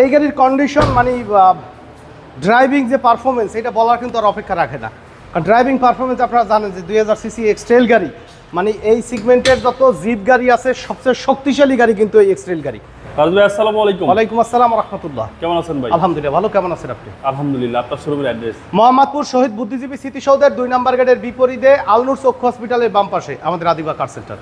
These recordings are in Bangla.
এই গাড়ির কন্ডিশন মানে ড্রাইভিং যে পারফরমেন্স এটা বলার কিন্তু আর অপেক্ষা রাখে না। কারণ ড্রাইভিং পারফরমেন্স আপনারা জানেন যে দুই হাজার সিসি এক্সট্রেল গাড়ি মানে এই সিগমেন্টের যত জিপ গাড়ি আছে সবচেয়ে শক্তিশালী গাড়ি কিন্তু এই এক্সট্রেল গাড়ি। আসসালামু আলাইকুম। ওয়ালাইকুম আসসালাম রহমতুল্লাহ। কেমন আছেন ভাই? আলহামদুলিল্লাহ ভালো। কেমন আছেন আপনি? আলহামদুলিল্লাহ আপনার শোরুমের অ্যাড্রেস মোহাম্মদপুর শহীদ বুদ্ধিজীবী স্মৃতিসৌধের দুই নম্বর গেটের বিপরীতে আলনুর চক্ষু হসপিটালের বাম পাশে আমাদের আদিবা কার সেন্টার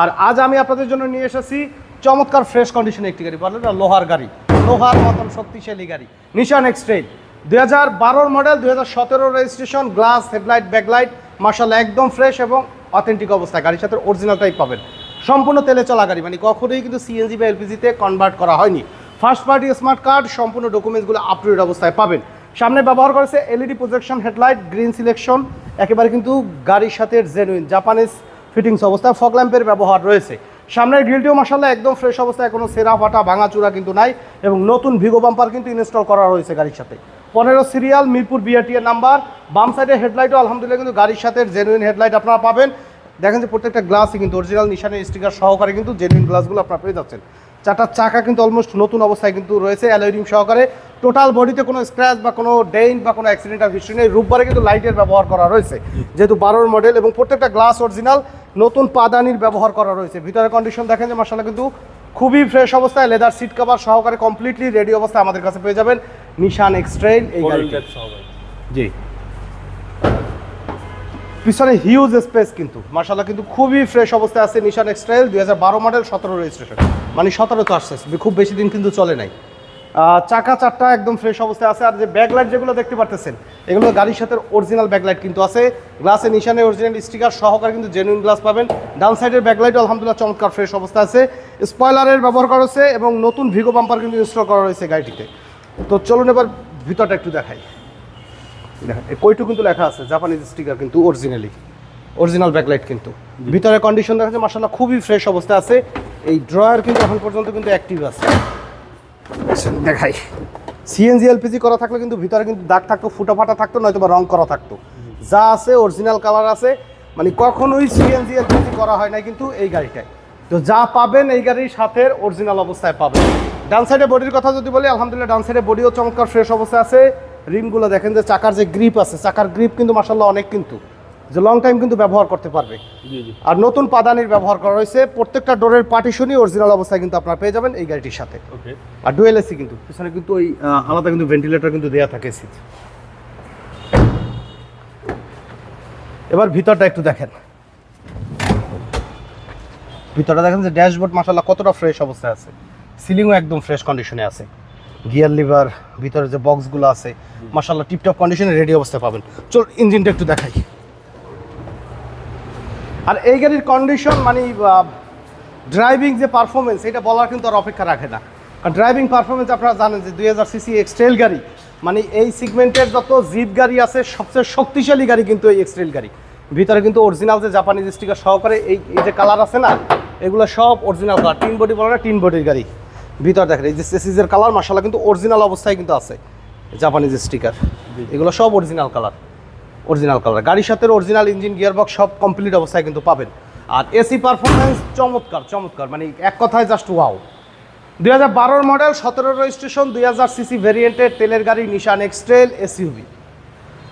আর আজ আমি আপনাদের জন্য নিয়ে এসেছি চমৎকার ফ্রেশ কন্ডিশনে একটি গাড়ি বলেন লোহার গাড়ি। লোহার মতন শক্তিশালী গাড়ি। নিশান এক্সট্রেল দুই হাজার বারোর মডেল দুই হাজার সতেরো রেজিস্ট্রেশন গ্লাস হেডলাইট ব্যাকলাইট মার্শাল একদম ফ্রেশ এবং অথেন্টিক অবস্থায় গাড়ির সাথে অরিজিনালটাই পাবেন। সম্পূর্ণ তেলে চলা গাড়ি মানে কখনোই কিন্তু সিএনজি বা এলপিজিতে কনভার্ট করা হয়নি। ফার্স্ট পার্টি স্মার্ট কার্ড সম্পূর্ণ ডকুমেন্টসগুলো আপ টু ডেট অবস্থায় পাবেন। সামনে ব্যবহার করেছে LED projection headlight green selection একেবারে কিন্তু গাড়ির সাথে জেনুইন জাপানিজ ফিটিংস অবস্থায় ফগ ল্যাম্পের ব্যবহার রয়েছে। সামনের গ্রিলটিও মাসাল্লাহ একদম ফ্রেশ অবস্থায় কোনো সেরা ফাটা ভাঙাচুরা কিন্তু নাই এবং নতুন ভিগো বাম্পার কিন্তু ইনস্টল করা রয়েছে গাড়ির সাথে। পনেরো সিরিয়াল মিরপুর বিআরটি এর নাম্বার বাম সাইডে হেডলাইটও আলহামদুলিল্লাহ কিন্তু গাড়ির সাথে জেনুইন হেডলাইট আপনারা পাবেন। দেখেন যে প্রত্যেকটা গ্লাসই কিন্তু অরিজিনাল নিশানের স্টিকার সহকারে কিন্তু জেনুইন গ্লাসগুলো আপনারা পেয়ে যাচ্ছেন। চারটার চাকা কিন্তু অলমোস্ট নতুন অবস্থায় কিন্তু রয়েছে অ্যালোরিং সহকারে। টোটাল বডিতে কোনো স্ক্র্যাচ বা কোনো ডেইন বা কোনো অ্যাক্সিডেন্টাল হিস্ট্রি নেই। রূপবারে কিন্তু লাইটের ব্যবহার করা রয়েছে। যেহেতু বারোর মডেল এবং প্রত্যেকটা গ্লাস অরিজিনাল নতুন পাদানির ব্যবহার করা রয়েছে। ভিতরের কন্ডিশন দেখেন যে মাসাল্লাহ কিন্তু খুবই ফ্রেশ অবস্থায় লেদার সিট কভার সহকারে কমপ্লিটলি রেডি অবস্থায় আমাদের কাছে পেয়ে যাবেন নিশান এক্সট্রেল এই গাড়িটি। জি। পিছনে হিউজ স্পেস কিন্তু। মার্শাল্লাহ কিন্তু খুবই ফ্রেশ অবস্থায় আছে নিশান এক্সট্রেল দুই হাজার বারো মডেল সতেরো রেজিস্ট্রেশন মানে সতেরো তো আসছে খুব বেশি দিন কিন্তু চলে নাই। চাকা চারটা একদম ফ্রেশ অবস্থায় আছে। আর যে ব্যাকলাইট যেগুলো দেখতে পারতেছেন, এগুলো গাড়ির সাথে অরিজিনাল ব্যাকলাইট কিন্তু আছে। গ্লাসে নিশানে অরিজিনাল স্টিকার সহকারে কিন্তু জেনুইন গ্লাস পাবেন। ডাউন সাইডের ব্যাকলাইট আলহামদুলিল্লাহ চমৎকার ফ্রেশ অবস্থা আছে। স্পয়লারের ব্যবহার করা হয়েছে এবং নতুন ভিগো বাম্পার কিন্তু ইনস্টল করা রয়েছে গাড়িটিতে। তো চলুন এবার ভিতরটা একটু দেখাই। কইটু কিন্তু লেখা আছে জাপানিজ স্টিকার কিন্তু অরিজিনালি অরিজিনাল ব্যাকলাইট কিন্তু। ভিতরে কন্ডিশন দেখা যাচ্ছে মার্শাল্লাহ খুবই ফ্রেশ অবস্থায় আছে। এই ড্রয়ার কিন্তু এখন পর্যন্ত কিন্তু অ্যাক্টিভ আছে। আচ্ছা, দেখাই। সিএনজি এলপিজি করা থাকলে কিন্তু ভিতরে কিন্তু দাগ থাকতো ফুটা ফাটা থাকতো নয়তো বা রং করা থাকতো। যা আছে অরিজিনাল কালার আছে মানে কখনোই সিএনজি এলপিজি করা হয় না কিন্তু এই গাড়িটায় তো যা পাবেন এই গাড়ির সাথে অরিজিনাল অবস্থায় পাবেন। ডান সাইডে বডির কথা যদি বলি আলহামদুলিল্লাহ ডান সাইডে বডিও চমৎকার ফ্রেশ অবস্থায় আছে। রিমগুলো দেখেন যে চাকার যে গ্রিপ আছে চাকার গ্রিপ কিন্তু মাসাল্লাহ অনেক কিন্তু। যে লং টাইম কিন্তু ব্যবহার করতে পারবে। আর নতুন পাদানির ব্যবহার করা হয়েছে প্রত্যেকটা ডোরের পার্টিশনই অরিজিনাল অবস্থায় কিন্তু আপনারা পেয়ে যাবেন এই গাড়িটির সাথে। ওকে। আর ডুয়েল এসি কিন্তু। পিছনে কিন্তু ওই আলাদা কিন্তু ভেন্টিলেটর কিন্তু দেয়া থাকে এসি এবার ভিতরটা একটু দেখেন। ভিতরটা দেখেন যে ড্যাশবোর্ড মাসাল্লাহ কতটা ফ্রেশ অবস্থায় আছে। সিলিংও একদম ফ্রেশ কন্ডিশনে আছে। গিয়ার লিভার ভিতরে যে বক্সগুলো আছে মাসাল্লাহ টিপটপ কন্ডিশনে রেডি অবস্থায় পাবেন। চল ইঞ্জিনটা একটু দেখাই। আর এই গাড়ির কন্ডিশন মানে ড্রাইভিং যে পারফরমেন্স এটা বলার কিন্তু আর অপেক্ষা রাখে না। কারণ ড্রাইভিং পারফরমেন্স আপনারা জানেন যে দুই হাজার সিসি এক্সট্রেল গাড়ি মানে এই সিগমেন্টের যত জিপ গাড়ি আছে সবচেয়ে শক্তিশালী গাড়ি কিন্তু এই এক্সট্রেল গাড়ি। ভিতরে কিন্তু অরিজিনাল যে জাপানিজ স্টিকার সহকারে এই এই যে কালার আছে না এগুলো সব অরিজিনাল কালার টিন বডি বলে না টিন বডির গাড়ি। ভিতর দেখেন এই যে সেসিজের কালার মাসাল্লাহ কিন্তু অরিজিনাল অবস্থায় কিন্তু আছে জাপানিজ স্টিকার এগুলো সব অরিজিনাল কালার অরিজিনাল কালার গাড়ির সাথে অরিজিনাল ইঞ্জিন গিয়ারবক্স সব কমপ্লিট অবস্থায় কিন্তু পাবেন। আর এসি পারফরমেন্স চমৎকার চমৎকার। মানে এক কথায় জাস্ট ওয়াও দুই হাজার বারোর মডেল সতেরো রেজিস্ট্রেশন দুই হাজার সিসি ভেরিয়েন্টের তেলের গাড়ি নিশান এক্সট্রেল এসইউভি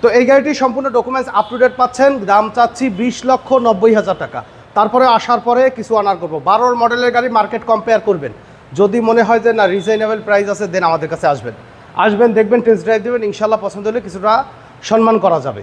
তো এই গাড়িটি সম্পূর্ণ ডকুমেন্টস আপ টু ডেট পাচ্ছেন, দাম চাচ্ছি বিশ লক্ষ নব্বই হাজার টাকা। তারপরে আসার পরে কিছু আনার করব। বারোর মডেলের গাড়ি মার্কেট কম্পেয়ার করবেন। যদি মনে হয় যে না রিজনেবল প্রাইস আছে দেন আমাদের কাছে আসবেন। আসবেন, দেখবেন টেস্ট ড্রাইভ দেবেন ইনশাল্লাহ পছন্দ হলে কিছুটা সম্মান করা যাবে।